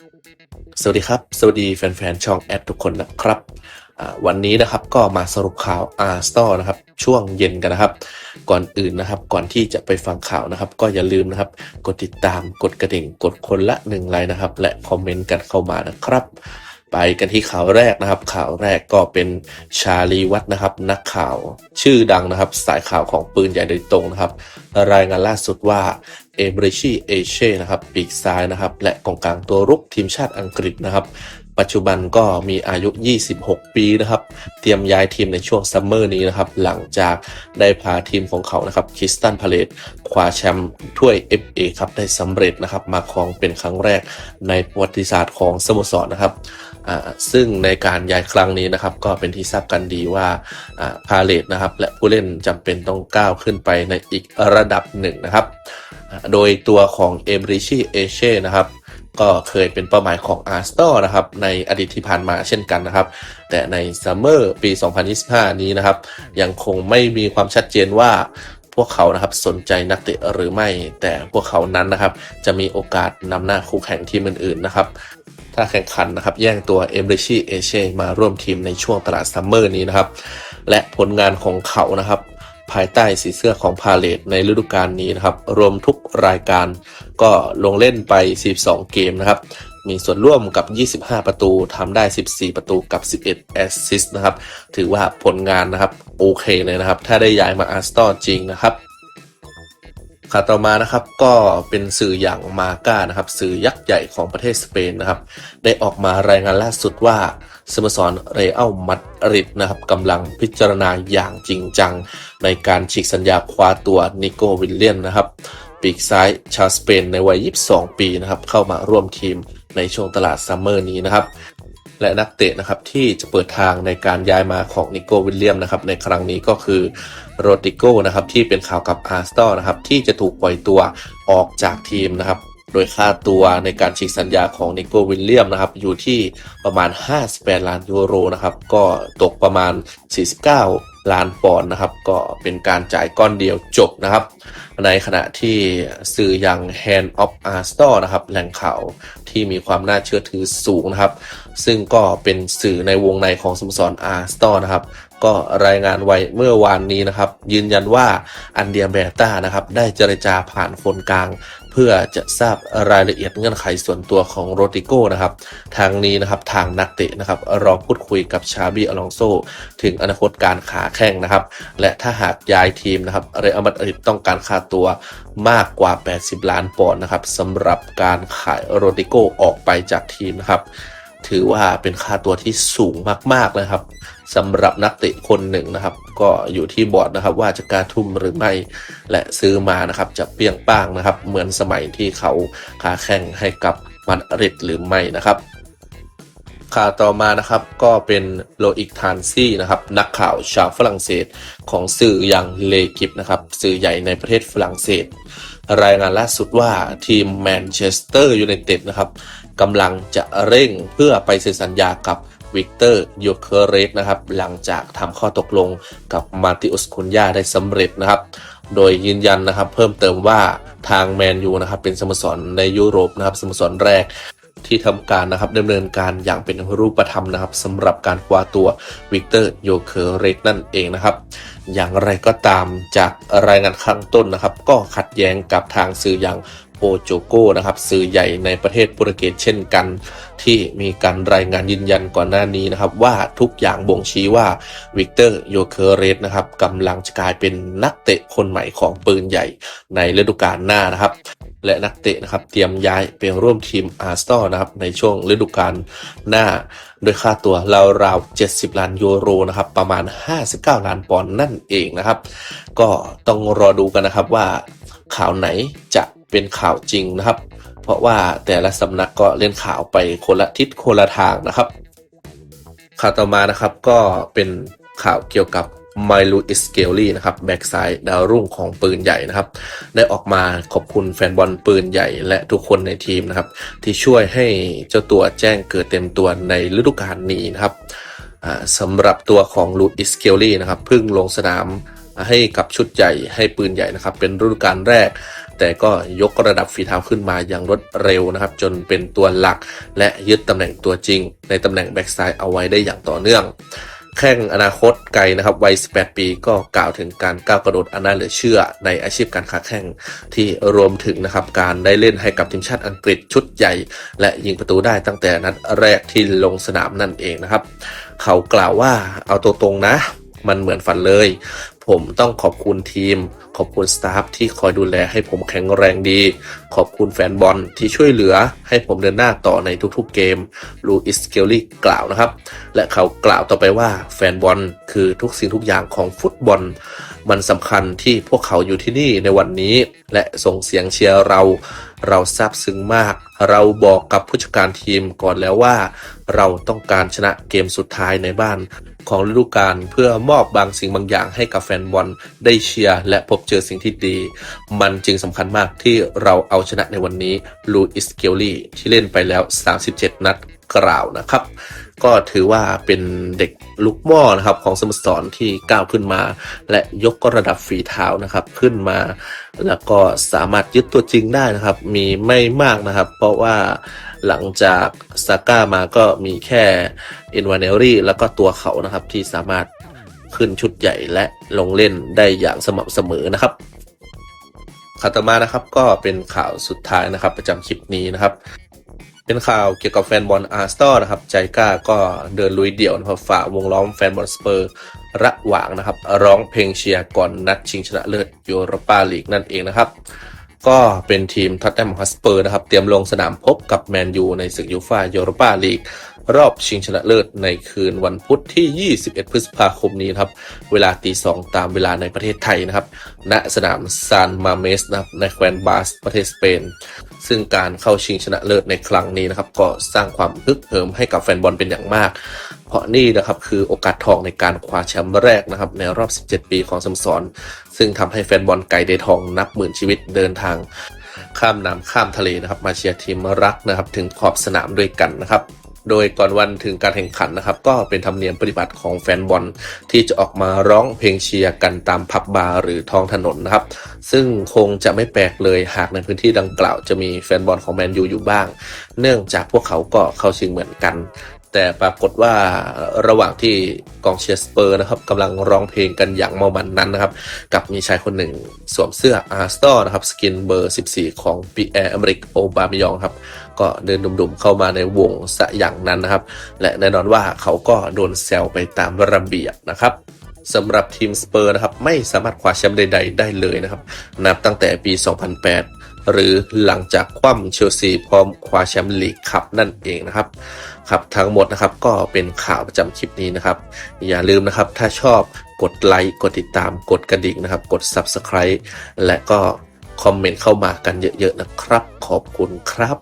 สวัสดีครับ สวัสดีแฟนๆ ช่องแอดทุกคนนะครับ วันนี้นะครับก็มาสรุปข่าว R Store นะครับ ช่วงเย็นกันนะครับ ก่อนอื่นนะครับ ก่อนที่จะไปฟังข่าวนะครับ ก็อย่าลืมนะครับ กดติดตามกดกระดิ่ง กดคนละหนึ่งไลค์นะครับ และคอมเมนต์กันเข้ามานะครับ ไปกันที่ข่าวแรกนะครับ ข่าวแรกก็เป็นชาลีวัฒนะครับ นักข่าวชื่อดังนะครับ สายข่าวของปืนใหญ่โดยตรงนะครับ รายงานล่าสุดว่า เอเบรชีเอเช่นะครับปีกซ้ายนะครับและกองกลางตัวรุกทีมชาติอังกฤษนะครับ ปัจจุบันก็มีอายุ 26 ปีนะครับเตรียมย้ายทีมในช่วงซัมเมอร์นี้นะครับหลังจากได้พาทีมของเขานะครับคิสตันพาเลตคว้าแชมป์ถ้วย FA ครับได้สำเร็จนะครับมาครองเป็นครั้งแรกในประวัติศาสตร์ของสโมสรนะครับซึ่งในการย้ายครั้งนี้นะครับก็เป็นที่ทราบกันดีว่าพาเลตนะครับและผู้เล่นจำเป็นต้องก้าวขึ้นไปในอีกระดับหนึ่งนะครับ โดยตัวของเอเบริชีเอเช่นะครับก็เคยเป็นเป้าหมายของ a r s t o นะครับในอดีตที่ผ่านมาเช่นกันนะครับ แต่ในซัมเมอร์ปี 2025 นี้นะครับ ยังคงไม่มีความชัดเจนว่าพวกเขานะครับสนใจนักเตะหรือไม่ แต่พวกเขานั้นนะครับ จะมีโอกาสนำหน้าคู่แข่งทีมอื่นๆนะครับ ถ้าแข่งขันนะครับ แย่งตัวเอมเบรชีเอเชมาร่วมทีมในช่วงตลาดซัมเมอร์นี้นะครับ และผลงานของเขานะครับ ภายใต้สีเสื้อของพาเลตในฤดูกาลนี้นะครับ รวมทุกรายการก็ลงเล่นไป 12 เกมนะครับ มีส่วนร่วมกับ 25 ประตูทำได้ 14 ประตูกับ 11 แอสซิสต์นะครับ ถือว่าผลงานนะครับ โอเคเลยนะครับ ถ้าได้ย้ายมาอาร์สตอจริงนะครับ ข่าวต่อมานะครับก็เป็นสื่ออย่างมาก้านะครับสื่อยักษ์ใหญ่ของประเทศสเปนนะครับได้ออกมารายงานล่าสุดว่าสโมสรเรอัลมาดริดนะครับกำลังพิจารณาอย่างจริงจัง ในการฉีกสัญญาคว้าตัวนิโกวิลเลียนนะครับปีกซ้ายชาวสเปนในวัย 22 ปีนะครับเข้ามาร่วมทีมในช่วงตลาดซัมเมอร์นี้นะครับ และนักเตะนะครับที่จะเปิดทางในการย้ายมาของนิโกวิลเลียมนะครับในครั้งนี้ก็คือโรติโกนะครับที่เป็นข่าวกับอาร์สตอนะครับที่จะถูกปล่อยตัวออกจากทีมนะครับ โดยค่าตัวในการฉีกสัญญาของนิโกวิลเลียมนะครับ อยู่ที่ประมาณ 58 ล้านยูโรนะครับ ก็ตกประมาณ 49 ล้านปอนด์นะครับ ก็เป็นการจ่ายก้อนเดียวจบนะครับ ในขณะที่สื่ออย่าง Hand of Ar s t o r นะครับ แหล่งข่าวที่มีความน่าเชื่อถือสูงนะครับ ซึ่งก็เป็นสื่อในวงในของสโมสร Ar s t o r นะครับก็รายงานไว้เมื่อวานนี้นะครับ ยืนยันว่าอันเดียเบต้านะครับ ได้เจรจาผ่านคนกลาง เพื่อจะทราบรายละเอียดเงื่อนไขส่วนตัวของโรติโก้นะครับ ทางนี้นะครับทางนักเตะนะครับรอพูดคุยกับชาบีอลองโซถึงอนาคตการขาแข้งนะครับ และถ้าหากย้ายทีมนะครับเรอัลมาดริดต้องการค่าตัวมากกว่า 80 ล้านปอนด์นะครับสำหรับการขายโรติโก้ออกไปจากทีมนะครับ ถือว่าเป็นค่าตัวที่สูงมากๆเลยครับสำหรับนักเตะคนหนึ่งนะครับ ก็อยู่ที่บอร์ดนะครับ ว่าจะกล้าทุ่มหรือไม่ และซื้อมานะครับ จะเปี้ยงป้างนะครับ เหมือนสมัยที่เขาค้าแข่งให้กับมาดริดหรือไม่นะครับข่าวต่อมานะครับก็เป็นโลอิกทานซี่นะครับนักข่าวชาวฝรั่งเศสของสื่ออย่างเลกิปนะครับสื่อใหญ่ในประเทศฝรั่งเศส รายงานล่าสุดว่าทีมแมนเชสเตอร์ยูไนเต็ดนะครับ กำลังจะเร่งเพื่อไปเซ็นสัญญากับวิกเตอร์โยเคเรสนะครับหลังจากทำข้อตกลงกับมาติอุสคุนยาได้สำเร็จนะครับ โดยยืนยันนะครับเพิ่มเติมว่าทางแมนยูนะครับเป็นสโมสรในยุโรปนะครับสโมสรแรกที่ทำการนะครับดำเนินการอย่างเป็นรูปธรรมนะครับสำหรับการคว้าตัววิกเตอร์โยเคเรสนั่นเองนะครับ อย่างไรก็ตามจากรายงานข้างต้นนะครับ ก็ขัดแย้งกับทางสื่ออย่าง โอโจโกนะครับสื่อใหญ่ในประเทศโปรตุเกสเช่นกัน ที่มีการรายงานยืนยันก่อนหน้านี้นะครับ ว่าทุกอย่างบ่งชี้ว่าวิกเตอร์โยเคเรสนะครับกำลังจะกลายเป็นนักเตะคนใหม่ของปืนใหญ่ในฤดูกาลหน้านะครับ และนักเตะนะครับเตรียมย้ายไปร่วมทีมอาร์สตอนะครับในช่วงฤดูกาลหน้าโดยค่าตัวราวๆ70 ล้านยูโรนะครับประมาณ 59 ล้านปอนด์นั่นเองนะครับ ก็ต้องรอดูกันนะครับว่าข่าวไหนจะ เป็นข่าวจริงนะครับ เพราะว่าแต่ละสำนักก็เล่นข่าวไปคนละทิศคนละทางนะครับ ข่าวต่อมานะครับก็เป็นข่าวเกี่ยวกับไมลูอิสเกลลี่นะครับแบ็กซ้ายดาวรุ่งของปืนใหญ่นะครับ ได้ออกมาขอบคุณแฟนบอลปืนใหญ่และทุกคนในทีมนะครับ ที่ช่วยให้เจ้าตัวแจ้งเกิดเต็มตัวในฤดูกาลนี้นะครับสำหรับตัวของลูอิสเกลลี่นะครับเพิ่งลงสนามให้กับชุดใหญ่ให้ปืนใหญ่นะครับ เป็นฤดูกาลแรก แต่ก็ยกระดับฝีเท้าขึ้นมาอย่างรวดเร็วนะครับ จนเป็นตัวหลัก และยึดตำแหน่งตัวจริง ในตำแหน่งแบ็กซ้ายเอาไว้ได้อย่างต่อเนื่องแข่งอนาคตไกลนะครับวัย 18 ปีก็กล่าวถึงการก้าวกระโดดอันน่าเหลือเชื่อในอาชีพการค้าแข่งที่รวมถึงนะครับการได้เล่นให้กับทีมชาติอังกฤษชุดใหญ่ และยิงประตูได้ตั้งแต่นัดแรกที่ลงสนามนั่นเองนะครับ เขากล่าวว่าเอาตัวตรงนะ มันเหมือนฝันเลยผมต้องขอบคุณทีม ขอบคุณสตาฟที่คอยดูแลให้ผมแข็งแรงดี ขอบคุณแฟนบอลที่ช่วยเหลือให้ผมเดินหน้าต่อในทุกๆเกมลูอิสเกลลี่กล่าวนะครับ และเขากล่าวต่อไปว่าแฟนบอลคือทุกสิ่งทุกอย่างของฟุตบอล มันสำคัญที่พวกเขาอยู่ที่นี่ในวันนี้ และส่งเสียงเชียร์เรา เราซาบซึ้งมาก เราบอกกับผู้จัดการทีมก่อนแล้วว่า เราต้องการชนะเกมสุดท้ายในบ้านของฤดูกาลเพื่อมอบบางสิ่งบางอย่างให้กับแฟนบอลได้เชียร์และพบเจอสิ่งที่ดี มันจึงสำคัญมากที่เราเอาชนะในวันนี้ลูอิสเกลลี่ที่เล่นไปแล้ว 37 นัด กล่าวนะครับ ก็ถือว่าเป็นเด็กลูกหม้อนะครับของสโมสรที่ก้าวขึ้นมา และยกระดับฝีเท้านะครับขึ้นมา แล้วก็สามารถยึดตัวจริงได้นะครับ มีไม่มากนะครับ เพราะว่าหลังจากซาก้ามาก็มีแค่เอ็นวานเนลรี่แล้วก็ตัวเขานะครับที่สามารถขึ้นชุดใหญ่และลงเล่นได้อย่างสม่ำเสมอนะครับข่าวต่อมานะครับก็เป็นข่าวสุดท้ายนะครับ ประจำคลิปนี้นะครับ เป็นข่าวเกี่ยวกับแฟนบอลอาร์สตอนะครับ ใจกล้าก็เดินลุยเดี่ยวนะครับฝ่าวงล้อมแฟนบอลสเปอร์ระหว่างนะครับ ร้องเพลงเชียร์ก่อนนัดชิงชนะเลิศยูโรปาลีกนั่นเองนะครับ ก็เป็นทีมท็อตแนมฮอสเปอร์นะครับ เตรียมลงสนามพบกับแมนยูในศึกยูฟายูโรปาลีก รอบชิงชนะเลิศในคืนวันพุธที่ 21 พฤษภาคมนี้ครับ เวลาตีสองตามเวลาในประเทศไทยนะครับ ณสนามซานมาเมสนะครับในแคว้นบาสประเทศสเปน ซึ่งการเข้าชิงชนะเลิศในครั้งนี้นะครับ ก็สร้างความฮึกเหิมให้กับแฟนบอลเป็นอย่างมาก เพราะนี่นะครับคือโอกาสทองในการคว้าแชมป์แรกนะครับในรอบ 17 ปีของสโมสร ซึ่งทำให้แฟนบอลไก่เดทองนับหมื่นชีวิตเดินทาง ข้ามน้ำข้ามทะเลนะครับมาเชียร์ทีมรักนะครับถึงขอบสนามด้วยกันนะครับโดยก่อนวันถึงการแข่งขันนะครับ ก็เป็นธรรมเนียมปฏิบัติของแฟนบอล ที่จะออกมาร้องเพลงเชียร์กันตามผับบาร์หรือท้องถนนนะครับ ซึ่งคงจะไม่แปลกเลยหากในพื้นที่ดังกล่าวจะมีแฟนบอลของแมนยูอยู่บ้าง เนื่องจากพวกเขาก็เข้าชิงเหมือนกัน แต่ปรากฏว่าระหว่างที่กองเชียร์สเปอร์นะครับกำลังร้องเพลงกันอย่างเมามันนั้นนะครับ กับมีชายคนหนึ่งสวมเสื้ออาร์สตอนะครับสกินเบอร์ 14 ของปีแอร์อเมริกโอบามยองครับ ก็เดินดุมๆเข้ามาในวงสะอย่างนั้นนะครับ และแน่นอนว่าเขาก็โดนแซวไปตามระเบียบนะครับสำหรับทีมสเปอร์นะครับไม่สามารถคว้าแชมป์ใดๆได้เลยนะครับ นับตั้งแต่ปี 2008 หรือหลังจากคว่ำเชลซีพร้อมคว้าแชมป์ลีกคับนั่นเองนะครับครับทั้งหมดนะครับก็เป็นข่าวประจำคลิปนี้นะครับ อย่าลืมนะครับถ้าชอบกดไลค์กดติดตามกดกระดิ่งนะครับ กด Subscribe และก็คอมเมนต์เข้ามากันเยอะๆนะครับ ขอบคุณครับ